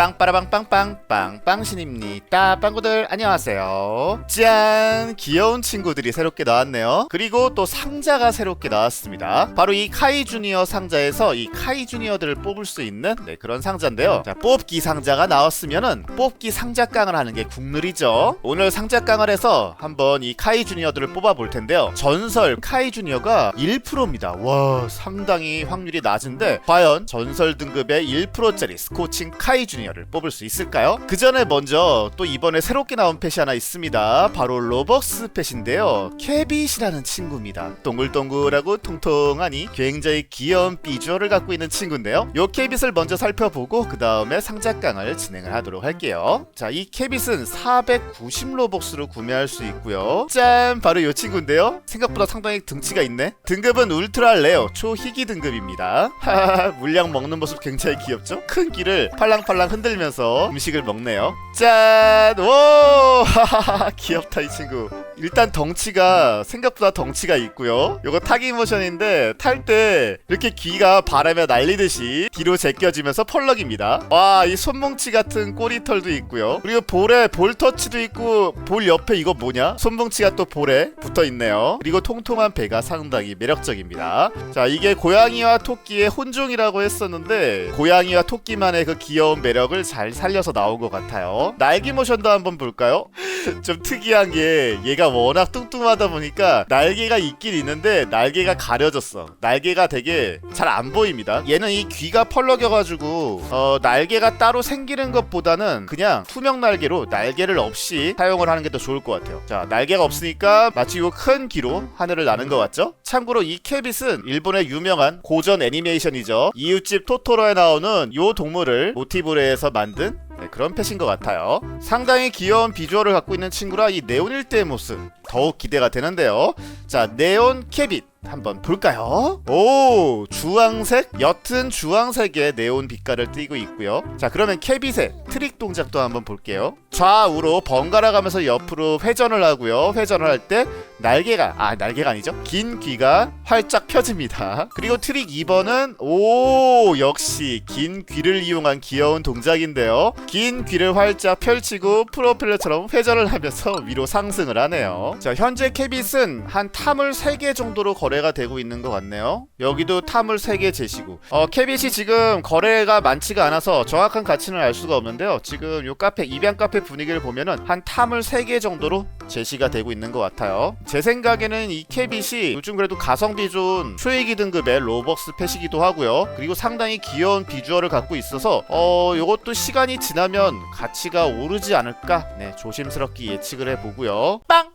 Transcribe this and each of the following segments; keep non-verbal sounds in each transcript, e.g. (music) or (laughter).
빵빠라빵빵빵 빵빵신입니다. 빵구들 안녕하세요. 짠! 귀여운 친구들이 새롭게 나왔네요. 그리고 또 상자가 새롭게 나왔습니다. 바로 이 카이 주니어 상자에서 이 카이 주니어들을 뽑을 수 있는 네, 그런 상자인데요. 자 뽑기 상자가 나왔으면은 뽑기 상자 깡을 하는 게 국룰이죠. 오늘 상자 깡을 해서 한번 이 카이 주니어들을 뽑아 볼 텐데요. 전설 카이 주니어가 1%입니다. 와 상당히 확률이 낮은데 과연 전설 등급의 1%짜리 스코칭 카이 주니어 를 뽑을 수 있을까요? 그 전에 먼저 또 이번에 새롭게 나온 펫이 하나 있습니다. 바로 로벅스 펫인데요. 캐빗이라는 친구입니다. 동글동글하고 통통하니 굉장히 귀여운 비주얼을 갖고 있는 친구인데요. 요 캐빗을 먼저 살펴보고 그 다음에 상자깡을 진행을 하도록 할게요. 자, 이 캐빗은 490 로벅스로 구매할 수 있고요. 짠! 바로 요 친구인데요. 생각보다 상당히 등치가 있네. 등급은 울트라 레어 초희귀 등급입니다. (laughs) 하하, 물량 먹는 모습 굉장히 귀엽죠? 큰 귀를 팔랑팔랑 흔 들면서 음식을 먹네요. 짠! 오! (laughs) 귀엽다 이 친구. 일단 덩치가 생각보다 덩치가 있고요. 요거 타기 모션인데 탈 때 이렇게 귀가 바람에 날리듯이 뒤로 제껴지면서 펄럭입니다. 와, 이 손뭉치 같은 꼬리털도 있고요. 그리고 볼에 볼 터치도 있고 볼 옆에 이거 뭐냐? 손뭉치가 또 볼에 붙어 있네요. 그리고 통통한 배가 상당히 매력적입니다. 자, 이게 고양이와 토끼의 혼종이라고 했었는데 고양이와 토끼만의 그 귀여운 매력을 잘 살려서 나온 것 같아요. 날개 모션도 한번 볼까요? (laughs) 좀 특이한 게 얘가 워낙 뚱뚱하다 보니까 날개가 있긴 있는데 날개가 가려졌어. 날개가 되게 잘 안 보입니다. 얘는 이 귀가 펄럭여가지고 어, 날개가 따로 생기는 것보다는 그냥 투명 날개로 날개를 없이 사용을 하는 게 더 좋을 것 같아요. 자 날개가 없으니까 마치 요큰 귀로 하늘을 나는 것 같죠? 참고로 이 캐빗은 일본의 유명한 고전 애니메이션이죠. 이웃집 토토로에 나오는 요 동물을 모티브로 해서 만든 네, 그런 펫인 것 같아요. 상당히 귀여운 비주얼을 갖고 있는 친구라 이 네온 일대의 모습 더욱 기대가 되는데요. 자, 네온 캐빗 한번 볼까요? 오, 주황색, 옅은 주황색의 네온 빛깔을 띠고 있고요. 자, 그러면 캐빗의 트릭 동작도 한번 볼게요. 좌우로 번갈아 가면서 옆으로 회전을 하고요. 회전을 할 때 날개가 아, 날개가 아니죠. 긴 귀가 활짝 펴집니다. 그리고 트릭 2번은 오, 역시 긴 귀를 이용한 귀여운 동작인데요. 긴 귀를 활짝 펼치고 프로펠러처럼 회전을 하면서 위로 상승을 하네요. 자, 현재 캐빗은 한 탐을 3개 정도로 거래가 되고 있는 것 같네요. 여기도 탐을 3개 제시고. 어, 캐빗이 지금 거래가 많지가 않아서 정확한 가치는 알 수가 없는데요. 지금 요 카페, 입양 카페 분위기를 보면은 한 탐을 3개 정도로 제시가 되고 있는 것 같아요. 제 생각에는 이 캐빗이 요즘 그래도 가성비 좋은 초회기 등급의 로벅스 펫이기도 하고요. 그리고 상당히 귀여운 비주얼을 갖고 있어서 어 요것도 시간이 지나면 가치가 오르지 않을까 네 조심스럽게 예측을 해보고요. 빵!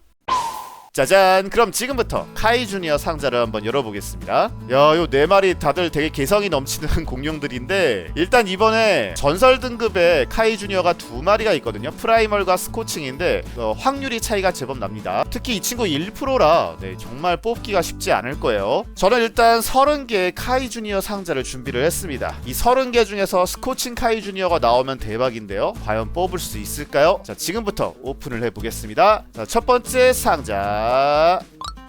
짜잔. 그럼 지금부터 카이 주니어 상자를 한번 열어보겠습니다. 야요 네 마리 다들 되게 개성이 넘치는 (laughs) 공룡들인데 일단 이번에 전설 등급의 카이 주니어가 두 마리가 있거든요. 프라이멀과 스코칭인데 어, 확률이 차이가 제법 납니다. 특히 이 친구 1%라 네, 정말 뽑기가 쉽지 않을 거예요. 저는 일단 30개의 카이 주니어 상자를 준비를 했습니다. 이 30개 중에서 스코칭 카이 주니어가 나오면 대박인데요. 과연 뽑을 수 있을까요? 자 지금부터 오픈을 해보겠습니다. 자, 첫 번째 상자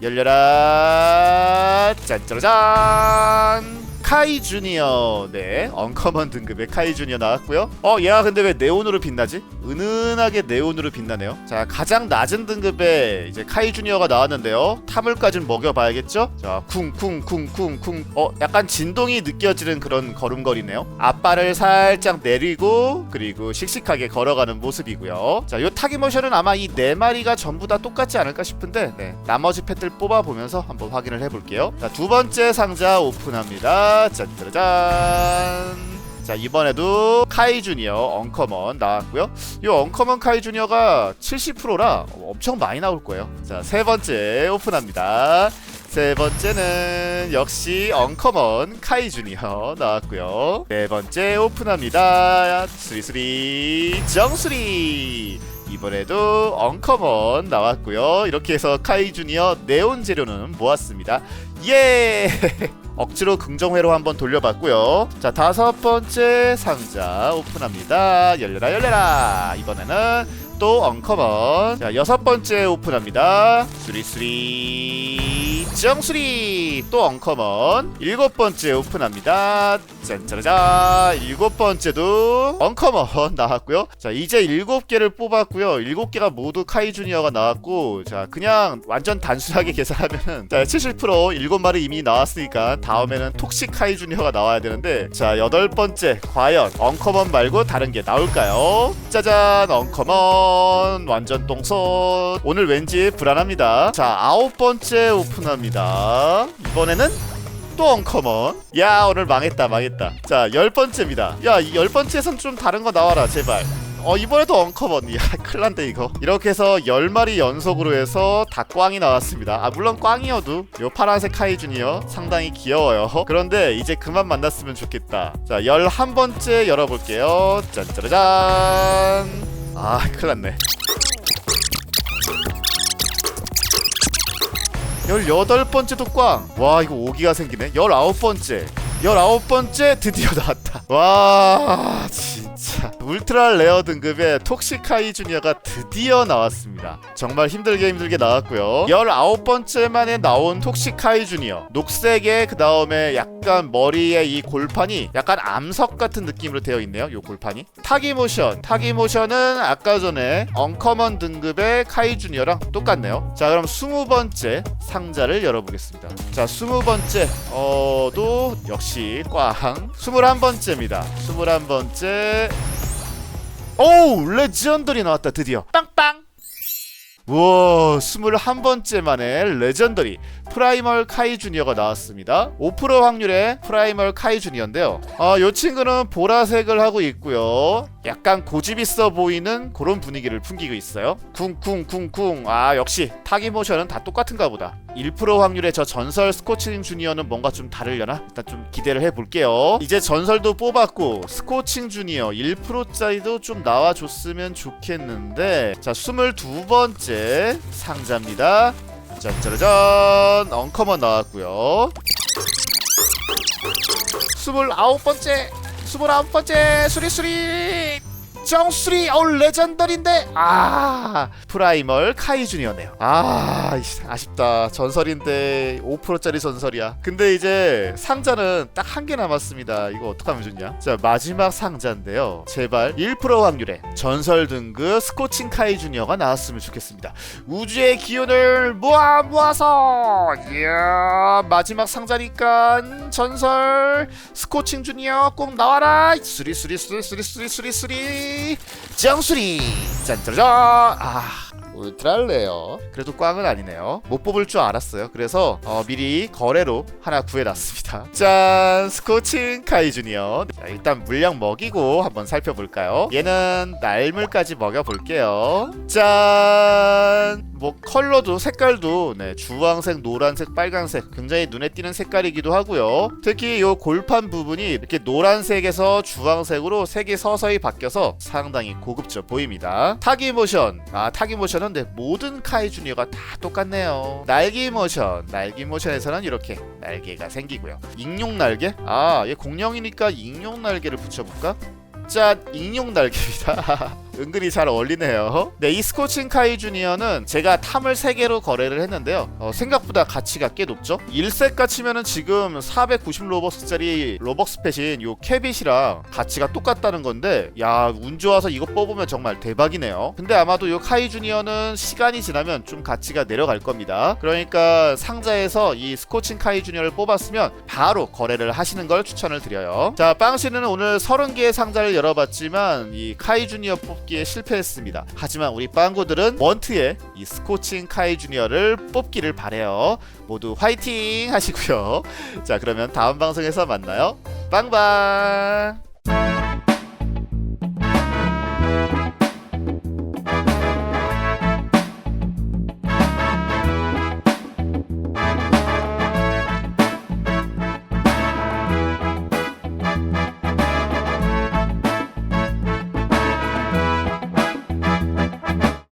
열려라. 짠짜라짠 카이 주니어. 네 언커먼 등급의 카이 주니어 나왔고요. 어 얘가 근데 왜 네온으로 빛나지? 은은하게 네온으로 빛나네요. 자 가장 낮은 등급의 이제 카이 주니어가 나왔는데요. 탐을까지 먹여봐야겠죠? 자 쿵쿵쿵쿵쿵. 어 약간 진동이 느껴지는 그런 걸음걸이네요. 앞발을 살짝 내리고 그리고 씩씩하게 걸어가는 모습이고요. 자요 타기 모션은 아마 이 네 마리가 전부 다 똑같지 않을까 싶은데 네 나머지 펫들 뽑아보면서 한번 확인을 해볼게요. 자두 번째 상자 오픈합니다 짠짜라짠 자 이번에도 카이 주니어 언커먼 나왔고요. 이 언커먼 카이 주니어가 70%라 엄청 많이 나올 거예요. 자 세 번째 오픈합니다. 세 번째는 역시 언커먼 카이 주니어 나왔고요. 네 번째 오픈합니다. 수리수리 정수리. 이번에도 언커먼 나왔고요. 이렇게 해서 카이 주니어 네온 재료는 모았습니다. 예 (laughs) 억지로 긍정회로 한번 돌려봤고요. 자 다섯 번째 상자 오픈합니다. 열려라 열려라. 이번에는 또 언커먼. 자 여섯 번째 오픈합니다. 수리수리 정수리. 또 언커먼. 일곱 번째 오픈합니다. 짠짜라자 일곱 번째도 언커먼 (laughs) 나왔고요. 자 이제 일곱 개를 뽑았고요. 일곱 개가 모두 카이 주니어가 나왔고 자 그냥 완전 단순하게 (laughs) 계산하면은 자70% 일곱 마리 이미 나왔으니까 다음에는 톡식 카이 주니어가 나와야 되는데 자 여덟 번째 과연 언커먼 말고 다른 게 나올까요? 짜잔 언커먼 완전 똥손. 오늘 왠지 불안합니다. 자 아홉 번째 오픈합니다 이번에는 또 언커먼 야 오늘 망했다 망했다. 자 열 번째입니다. 야 이 열 번째에선 좀 다른 거 나와라 제발. 어 이번에도 언커먼 야 (laughs) 큰일난데 이거. 이렇게 해서 10마리 연속으로 해서 다 꽝이 나왔습니다. 아 물론 꽝이어도 요 파란색 카이 주니어 상당히 귀여워요. (laughs) 그런데 이제 그만 만났으면 좋겠다. 자 11번째 열어볼게요. 짠짜라잔. 아 큰일났네 18번째도 꽝. 와, 이거 오기가 생기네. 19번째. 19번째 드디어 나왔다. 와, 진짜. 울트라 레어 등급의 톡시카이 주니어가 드디어 나왔습니다. 정말 힘들게 힘들게 나왔고요. 19번째 만에 나온 톡시카이 주니어. 녹색에 그 다음에 약간 머리에 이 골판이 약간 암석 같은 느낌으로 되어 있네요. 요 골판이. 타기 모션. 타기 모션은 아까 전에 언커먼 등급의 카이 주니어랑 똑같네요. 자, 그럼 20번째 상자를 열어보겠습니다. 자, 20번째 어도 역시 꽝. 21번째입니다. 21번째 오 레전더리 나왔다 드디어. 빵빵. 우와 21번째 만에 레전더리. 프라이멀 카이 주니어가 나왔습니다. 5% 확률의 프라이멀 카이 주니어인데요. 아, 요 친구는 보라색을 하고 있고요 약간 고집 있어 보이는 그런 분위기를 풍기고 있어요. 쿵쿵쿵쿵. 아 역시 타기 모션은 다 똑같은가 보다. 1% 확률의 저 전설 스코칭 주니어는 뭔가 좀 다르려나? 일단 좀 기대를 해볼게요. 이제 전설도 뽑았고 스코칭 주니어 1%짜리도 좀 나와줬으면 좋겠는데 자 22번째 상자입니다. 짠짜라짠 엉커먼 나왔고요. 29번째 29번째 수리수리 정수리 어 레전더리인데 아 프라이멀 카이 주니어네요. 아 아쉽다. 전설인데 5%짜리 전설이야. 근데 이제 상자는 딱 한 개 남았습니다. 이거 어떡하면 좋냐? 자 마지막 상자인데요. 제발 1% 확률의 전설 등급 스코칭 카이 주니어가 나왔으면 좋겠습니다. 우주의 기운을 모아 모아서 이야 마지막 상자니까 전설 스코칭 주니어 꼭 나와라. 수리 수리 수리 수리 수리 수리 정수리. 짠짜라짠 아 울트랄레요. 그래도 꽝은 아니네요. 못 뽑을 줄 알았어요. 그래서 어, 미리 거래로 하나 구해놨습니다. (laughs) 짠 스코칭 카이 주니어. 자, 일단 물량 먹이고 한번 살펴볼까요? 얘는 날물까지 먹여볼게요. 짠 뭐 컬러도 색깔도 네 주황색 노란색 빨간색 굉장히 눈에 띄는 색깔이기도 하고요. 특히 요 골판 부분이 이렇게 노란색에서 주황색으로 색이 서서히 바뀌어서 상당히 고급져 보입니다. 타기 모션. 아 타기 모션은 네, 모든 카이 주니어가 다 똑같네요. 날기 모션. 날기 모션에서는 이렇게 날개가 생기고요. 익룡 날개? 아얘 공룡이니까 익룡 날개를 붙여볼까? 짠! 익룡 날개입니다 (laughs) 은근히 잘 어울리네요. 네, 이 스코칭 카이 주니어는 제가 탐을 3개로 거래를 했는데요. 어, 생각보다 가치가 꽤 높죠? 1세가 치면은 지금 490 로벅스짜리 로벅스 펫인 요 캐빗이랑 가치가 똑같다는 건데 야, 운 좋아서 이거 뽑으면 정말 대박이네요. 근데 아마도 요 카이 주니어는 시간이 지나면 좀 가치가 내려갈 겁니다. 그러니까 상자에서 이 스코칭 카이 주니어를 뽑았으면 바로 거래를 하시는 걸 추천을 드려요. 자, 빵씨는 오늘 30개의 상자를 열어봤지만 이 카이 주니어 뽑 뽑기에 실패했습니다. 하지만 우리 빵구들은 원트에 이 스코칭 카이 주니어를 뽑기를 바래요. 모두 화이팅 하시고요. (laughs) 자 그러면 다음 방송에서 만나요. 빵빵.